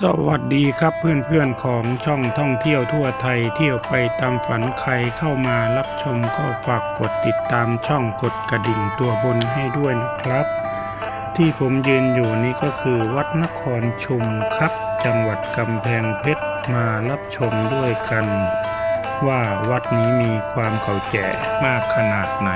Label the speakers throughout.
Speaker 1: สวัสดีครับเพื่อนๆของช่องท่องเที่ยวทั่วไทยเที่ยวไปตามฝันใครเข้ามารับชมก็ฝากกดติดตามช่องกดกระดิ่งตัวบนให้ด้วยนะครับ ที่ผมยืนอยู่นี้ก็คือวัดนครชุมครับ จังหวัดกำแพงเพชรมารับชมด้วยกัน ว่าวัดนี้มีความเก่าแก่มากขนาดไหน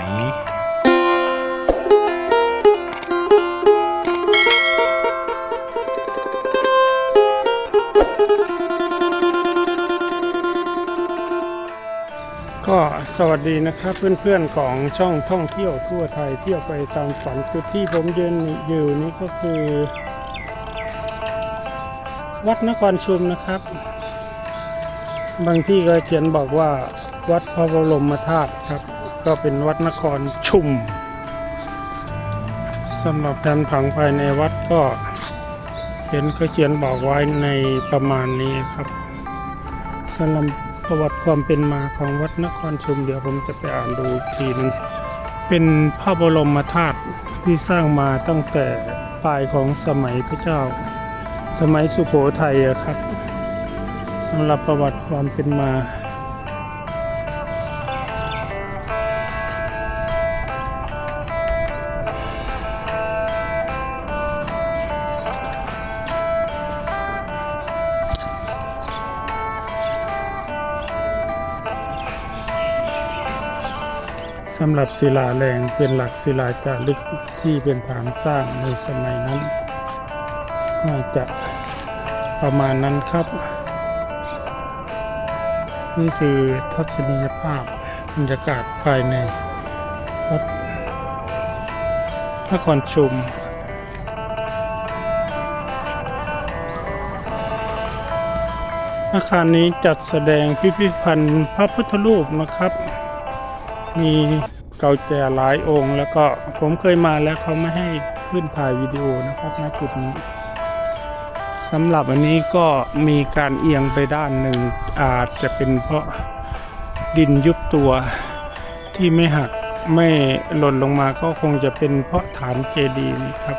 Speaker 1: ก็สวัสดีนะครับเพื่อนๆของช่องท่องเที่ยวทั่วไทยเที่ยวไปตามฝันจุดที่ผมยืนอยู่นี้ก็คือ วัดนครชุมนะครับ บางที่ก็เขียนบอกว่าวัดพระบรมธาตุครับ ก็เป็นวัดนครชุมสำหรับการผังภายในวัดก็เห็นก็เขียนบอกไว้ในประมาณนี้ครับสำหรับ ประวัติความเป็นมาของวัดนครชุมเดี๋ยวผมจะไปอ่านดูทีนึงเป็นพระบรมธาตุที่สร้างมาตั้งแต่ปลายของสมัยพระเจ้า สมัยสุโขทัยอะครับสำหรับประวัติความเป็นมา สำหรับศิลาแรงเป็นหลักศิลาจารึกที่เป็นฐานสร้างในสมัยนั้นน่าจะประมาณนั้นครับ นี่คือทัศนียภาพบรรยากาศภายในวัดนครชุมอาคารนี้จัดแสดงพิพิธภัณฑ์พระพุทธรูปนะครับ มีเก่าแก่หลายองค์ แล้วก็ผมเคยมาแล้วเขาไม่ให้ขึ้นถ่ายวิดีโอนะครับณจุดนี้สำหรับอันนี้ก็มีการเอียงไปด้านหนึ่งอาจจะเป็นเพราะดินยุบตัวที่ไม่หักไม่หล่นลงมาก็คงจะเป็นเพราะฐานเจดีย์นี่ครับ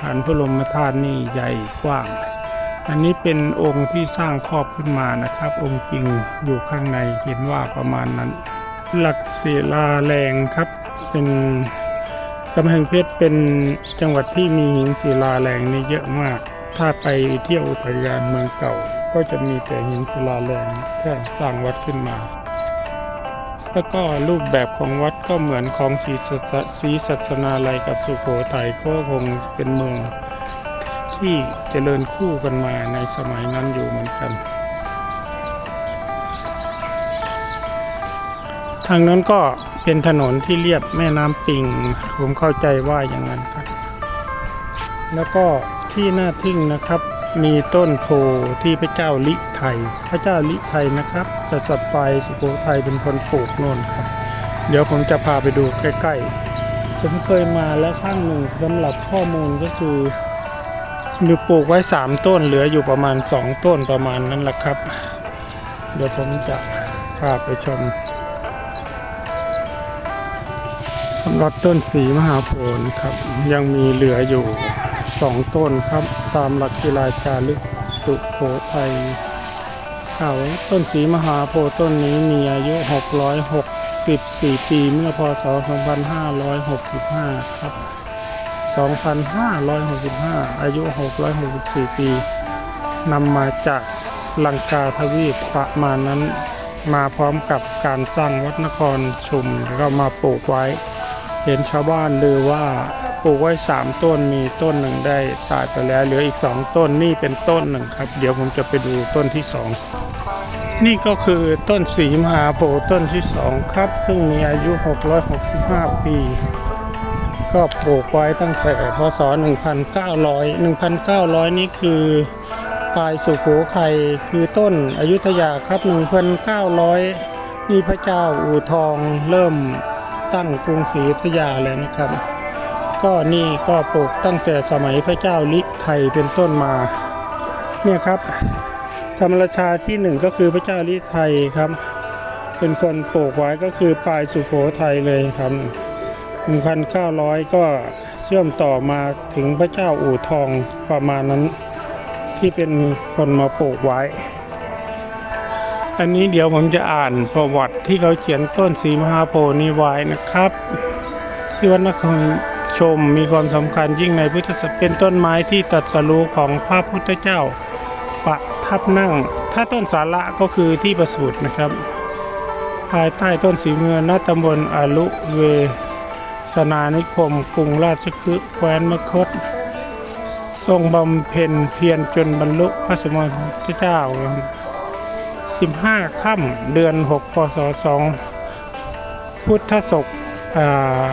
Speaker 1: ฐานพระบรมธาตุนี่ใหญ่กว้าง อันนี้เป็นองค์ที่สร้างครอบขึ้นมานะครับ องค์จริงอยู่ข้างในเห็นว่าประมาณนั้น หลักศิลาแรงครับ เป็นกำแพงเพชรเป็นจังหวัดที่มีหินศิลาแรงนี่เยอะมาก ถ้าไปเที่ยวอุทยานเมืองเก่า ก็จะมีแต่หินศิลาแรงแค่สร้างวัดขึ้นมา แล้วก็รูปแบบของวัดก็เหมือนของศรีศรีสัชนาลัยกับสุโขทัยก็คงเป็นเมืองที่เจริญคู่กันมาในสมัยนั้นอยู่เหมือนกัน ทางนั้นก็เป็นถนนที่เรียบแม่น้ำปิง ผมเข้าใจว่าอย่างนั้นครับ แล้วก็ที่น่าทึ่งนะครับมีต้นโพที่พระเจ้าลิไทย พระเจ้าลิไทยนะครับกษัตริย์ไฟสุโขทัยเป็นคนปลูกโน่นครับ เดี๋ยวผมจะพาไปดูใกล้ๆ ผมเคยมาแล้วข้างหนึ่งสำหรับข้อมูลก็คือมีปลูกไว้ 3 ต้นเหลืออยู่ประมาณ 2 ต้นประมาณนั้นแหละครับ เดี๋ยวผมจะพาไปชม สำหรับต้นสีมหาโพธิ์นะครับ ยังมีเหลืออยู่สองต้นครับ ตามหลักกีฬาจารึกสุโขทัยข่าวว่าต้นสีมหาโพธิ์ต้นนี้มีอายุ 664 ปีเมื่อพศ 2565 ครับ 2565 อายุ 664 ปีนำมาจากลังกาทวีปประมาณนั้นมาพร้อมกับการสร้างวัดนครชุมแล้วก็มาปลูกไว้ เห็นชาวบ้านลือว่าปลูกไว้สามต้นมีต้นหนึ่งได้ตายไปแล้วเหลืออีกสองต้นนี่เป็นต้นหนึ่งครับ เดี๋ยวผมจะไปดูต้นที่สองนี่ก็คือต้นสีมหาโพธิ์ต้นที่สองครับ ซึ่งมีอายุ 665 ปี ก็ปลูกไว้ตั้งแต่พศ 1,900 1,900 นี่คือปลายสุโขทัยคือต้นอยุธยาครับ 1,900 นี่พระเจ้าอู่ทองเริ่ม ตั้งกรุงศรีอยุธยาเลยนะครับ ก็นี่ก็ปลูกตั้งแต่สมัยพระเจ้าลิไทยเป็นต้นมา เนี่ยครับ ธรรมราชาที่หนึ่งก็คือพระเจ้าลิไทยครับ เป็นคนปลูกไว้ก็คือปลายสุโขทัยเลยครับ1,900 ก็เชื่อมต่อมาถึงพระเจ้าอู่ทองประมาณนั้น ที่เป็นคนมาปลูกไว้ อันนี้เดี๋ยวผมจะอ่านประวัติที่เขาเขียนต้นสีมหาโพธิ์นี้ไว้นะครับ ที่วัดนครชมมีความสำคัญยิ่งในพุทธศาสนาเป็นต้นไม้ที่ตรัสรู้ของพระพุทธเจ้าประทับนั่ง ถ้าต้นสาระก็คือที่ประสูตินะครับ ภายใต้ต้นสีเมืองณตำบลอาลุเวสนานิคมกรุงราชคฤห์แคว้นมคต ทรงบำเพ็ญเพียรจนบรรลุพระสมณเจ้า 15 ค่ำเดือน 6 พศ 2 พุทธศกอ่า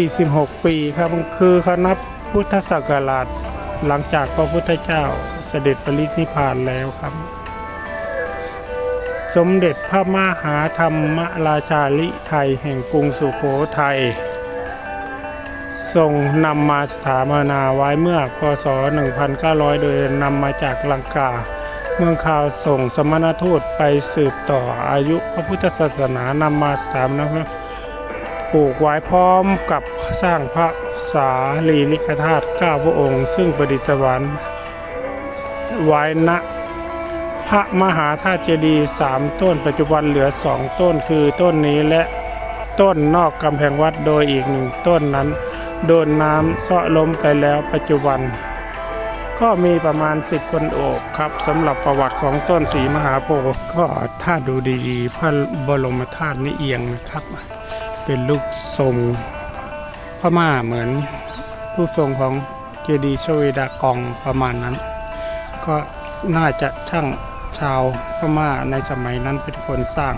Speaker 1: 46 ปีครับคือเขานับพุทธศักราชหลังจากพระพุทธเจ้าเสด็จปรินิพพานแล้วครับ สมเด็จพระมหาธรรมราชาลิไทยแห่งกรุงสุโขทัยทรงนำมาสถาปนาไว้เมื่อพศ 1900 โดยนำมาจากลังกา เมืองข่าวส่งสมณทูตไปสืบต่ออายุพระพุทธศาสนานำมาสถาปนาปลูกไว้พร้อมกับสร้างพระสารีริกธาตุเก้าพระองค์ ซึ่งประดิษฐานไว้ณพระมหาธาตุเจดีย์สามต้นปัจจุบันเหลือสองต้นคือต้นนี้และต้นนอกกำแพงวัดโดยอีกหนึ่งต้นนั้น โดนน้ำเซาะล้มไปแล้วปัจจุบัน ก็มีประมาณสิบคนโอบครับสำหรับประวัติของต้นสีมหาโพธิ์ก็ถ้าดูดีๆพระบรมธาตุนี่เอียงนะครับ เป็นลูกทรงพม่าเหมือนรูปทรงของเจดีย์ชเวดากองประมาณนั้น ก็น่าจะช่างชาวพม่าในสมัยนั้นเป็นคนสร้าง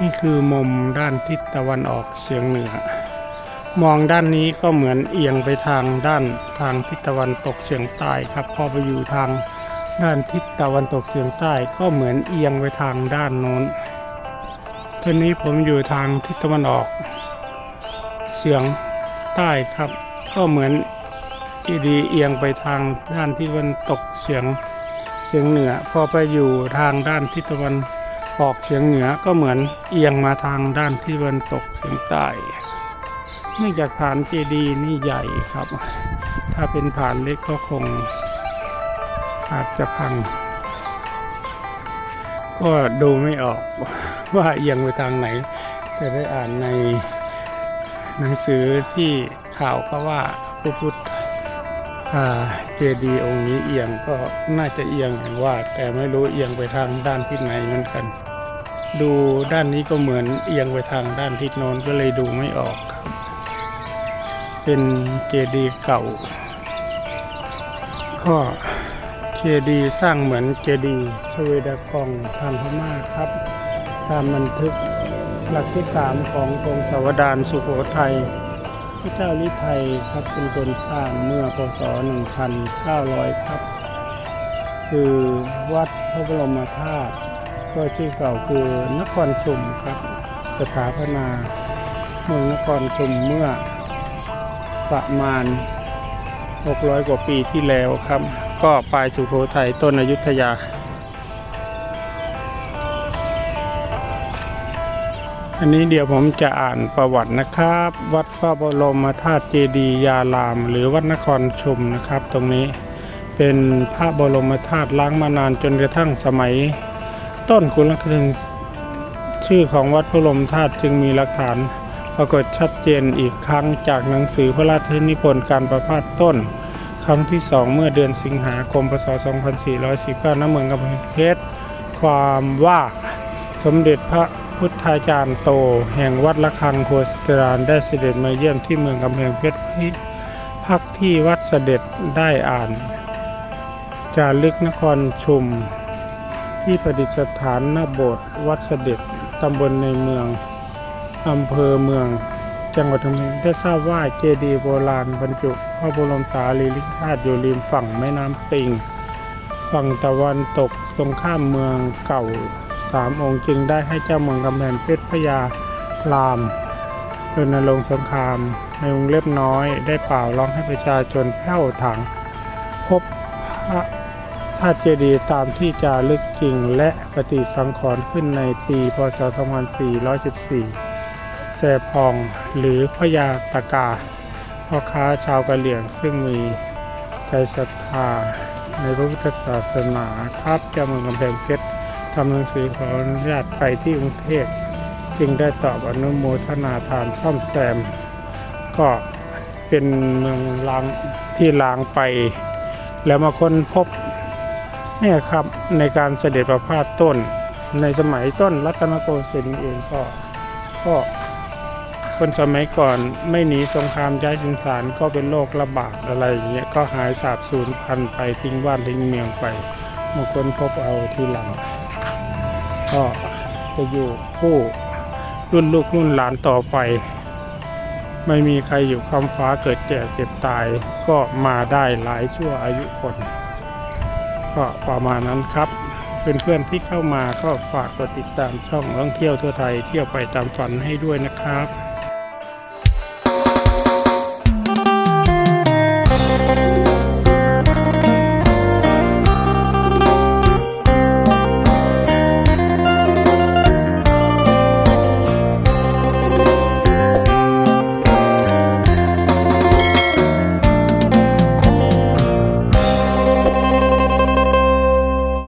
Speaker 1: นี่คือมุมด้านทิศตะวันออกเฉียงเหนือ มองด้านนี้ก็เหมือนเอียงไปทางด้านทางทิศตะวันตกเฉียงใต้ครับ พอไปอยู่ทางด้านทิศตะวันตกเฉียงใต้ก็เหมือนเอียงไปทางด้านโน้นทีนี้ผมอยู่ทางทิศตะวันออกเฉียงใต้ครับ ก็เหมือนเจดีเอียงไปทางด้านที่ตะวันตกเฉียงเฉียงเหนือ พอไปอยู่ทางด้านทิศตะวันออกเฉียงเหนือก็เหมือนเอียงมาทางด้านที่ตะวันตกเฉียงใต้ เนื่องจากฐานเจดีย์นี่ใหญ่ครับ ถ้าเป็นฐานเล็กก็คงอาจจะพัง ก็ดูไม่ออกว่าเอียงไปทางไหน แต่ได้อ่านในหนังสือที่ข่าวก็ว่าพระพุทธเจดีย์องค์นี้เอียงก็น่าจะเอียงอย่างว่า แต่ไม่รู้เอียงไปทางด้านทิศไหนเหมือนกัน ดูด้านนี้ก็เหมือนเอียงไปทางด้านทิศโน้นก็เลยดูไม่ออกครับ เป็นเจดีย์เก่า ก็เจดีย์สร้างเหมือนเจดีย์สเวดากองทางพม่าครับ ตามบันทึกหลักที่สามของกรมสาวดารสุโขทัยพระเจ้าลิไทยครับเป็นคนสร้างเมื่อพศ 1900 ครับ คือวัดพระบรมธาตุก็ชื่อเก่าคือนครชุมครับ สถาปนาเมืองนครชุมเมื่อ ประมาณ 600 กว่าปีที่แล้วครับ ก็ปลายสุโขทัยต้นอยุธยา อันนี้เดี๋ยวผมจะอ่านประวัตินะครับ วัดพระบรมธาตุเจดียาราม หรือวัดนครชุมนะครับ ตรงนี้เป็นพระบรมธาตุล้างมานานจนกระทั่งสมัย ต้นคุณลักษณชื่อของวัดพระบรมธาตุจึงมีหลักฐาน ปรากฏชัดเจนอีกครั้งจากหนังสือพระราชนิพนธ์การประพาสต้น ครั้งที่สองเมื่อเดือนสิงหาคมพศ 2419ณเมืองกำแพงเพชรความว่าสมเด็จพระพุทธาจารย์โต แห่งวัดละคังโคสตรานได้เสด็จมาเยี่ยมที่เมืองกำแพงเพชรที่พักที่วัดเสด็จได้อ่าน จารึกนครชุม ที่ประดิษฐานหน้าโบสถ์วัดเสด็จตำบลในเมือง อำเภอเมือง จังหวัดกำแพงได้ทราบว่าเจดีย์โบราณบรรจุพระบรมสารีริกธาตุอยู่ริมฝั่งแม่น้ำปิง ฝั่งตะวันตกตรงข้ามเมืองเก่าสามองค์จึงได้ให้เจ้าเมืองกำแพงเพชรพญารามรณรงค์สงคราม ในวงเล็บน้อยได้เป่าร้องให้ประชาชนแผ่วถัง พบพระธาตุเจดีย์ตามที่จารึกจริงและปฏิสังขรณ์ขึ้นในปีพศ 2414 แสพองหรือพญาตากาพ่อค้าชาวกะเหรี่ยงซึ่งมีใจศรัทธาในพระพุทธศาสนาครับเจ้าเมืองกำแพงเพชรทำหนังสือขออนุญาตไปที่กรุงเทพจึงได้ตอบอนุโมทนาทานซ่อมแซม ก็เป็นเมืองล้างที่ล้างไป แล้วมาค้นพบเนี่ยครับในการเสด็จประพาสต้นในสมัยต้นรัตนโกสินทร์เองก็ก็ คนสมัยก่อนไม่หนีสงครามย้ายสินฐานก็เป็นโรคระบาดอะไรอย่างเงี้ยก็หายสาบสูญพันไปทิ้งบ้านทิ้งเมืองไปมางคนพบเอาทีหลัง ก็จะอยู่คู่รุ่นลูกรุ่นหลานต่อไป ไม่มีใครอยู่คำฟ้าเกิดแก่เจ็บตายก็มาได้หลายชั่วอายุคน ก็ประมาณนั้นครับเพื่อนๆที่เข้ามาก็ฝากกดติดตามช่องท่องเที่ยวทั่วไทยเที่ยวไปตามฝันให้ด้วยนะครับ